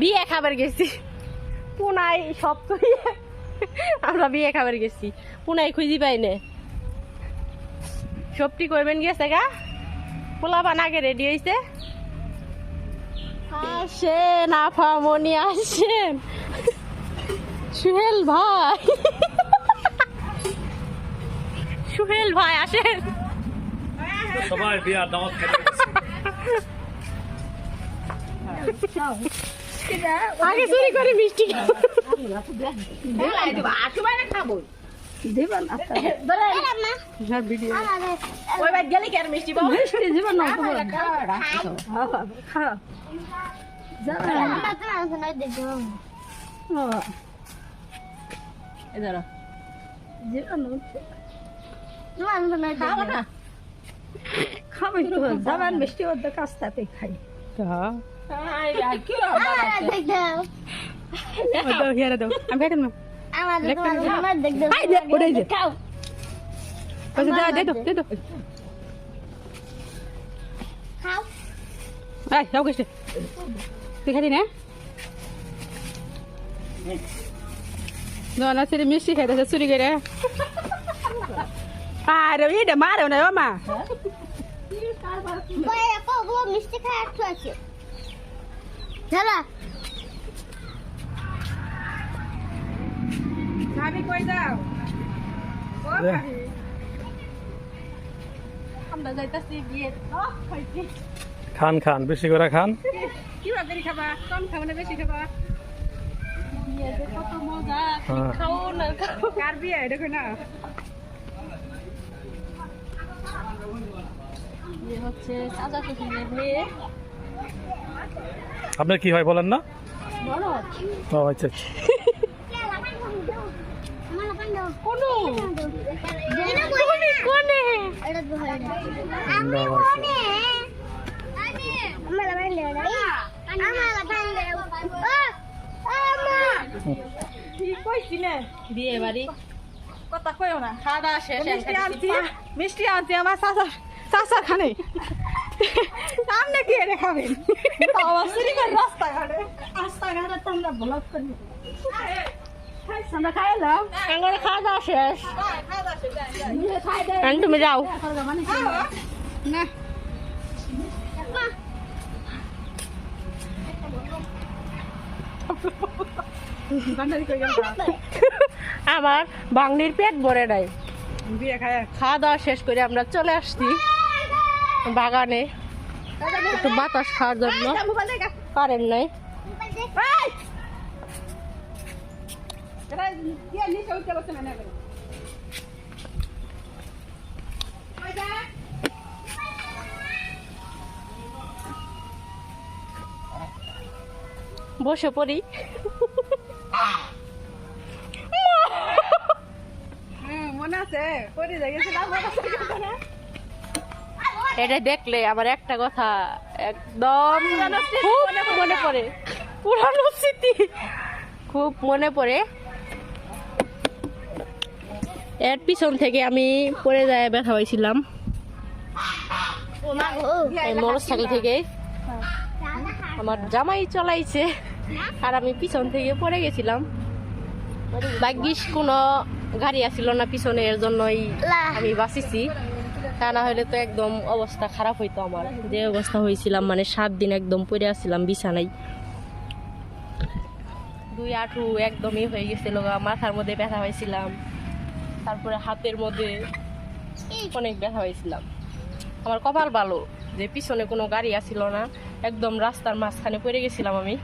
বিয়ে খাবার গেছি। পুনাই সব আমরা বিয়ে খাবার গেছি। পুনাই খুঁজি পাই না। সবটি করবেন গেছে গা। পোলা বান আগে রেডি হয়েছে আসেন আফামনি আসেন। সুহেল ভাই। সুহেল ভাই আসেন। সবাই বিয়ার দাওয়াত খেতে গেছে। আগে চুরি করে মিষ্টি খাব। ওই বাদ গেলে কি আর মিষ্টি পাবো? এই ধরো। খাবি তো যাবেন মিষ্টি ওদের কাছ থেকে খাই। দাও আমি খাইতাম না বলছে দে দে। দাও দে দাও এই যাও গেছে তুই খাইতি না? না সেটা মিষ্টি খাইতেছে চুরি করে। আরে এটা মারে চলা ভাবি কই যাও? ও ভাবি। আমরা যাইতাছি খাইছি খান খান বেশি করে খান। কি ভাবি খাবা? কম খাবা না বেশি খাবা? বিয়েতে কত মজা হ্যাঁ। খাও না খাও কার বিয়ে? দেখো না? বিয়ে হচ্ছে মেয়ে। আপনার কি হয় বলেন না? ও আচ্ছা আচ্ছা। বিয়ে বাড়ি। কথা কইও না খাওয়া দাওয়া শেষ মিষ্টি আনছি। মিষ্টি আনছি আমার চাচা চাচা খানে। সামনে কি এনে খাবেন? আওয়াজ শুনি করে? রাস্তাঘাটে। রাস্তাঘাটে তো আমরা ব্লক করি। আমরা খাইলাম আমার খাওয়া দাওয়া শেষ। খাই দে এখন তুমি যাও। না। বান্দারি আমার বাংলির পেট ভরে নাই। খাওয়া দাওয়া শেষ করে আমরা চলে আসছি বাগানে। একটু বাতাস খাওয়ার জন্য। পারেন নাই। বসে পড়ি। মনে আছে। করে যাই এটা দেখলে আমার একটা কথা একদম মনে পড়ে। পুরানো স্মৃতি। খুব মনে পড়ে। এর পিছন থেকে আমি পড়ে যায় ব্যথা হয়েছিলাম মোটরসাইকেল থেকে আমার জামাই চলাইছে। আর আমি পিছন থেকে পড়ে গেছিলাম। ভাগ্যিস কোনো গাড়ি আসছিল না পিছনে, এর জন্যই আমি বাঁচিছি। তা না হলে তো একদম অবস্থা খারাপ হইতো আমার। যে অবস্থা হয়েছিলাম মানে সাত দিন একদম পড়ে আসছিলাম বিছানায়। দুই আঠু একদমই হয়ে গেছিল মাথার মধ্যে ব্যথা হয়েছিলাম তারপরে হাতের মধ্যে অনেক ব্যথা হয়েছিলাম আমার কপাল ভালো, যে পিছনে কোনো গাড়ি আসছিল না, একদম রাস্তার মাঝখানে পড়ে গেছিলাম আমি।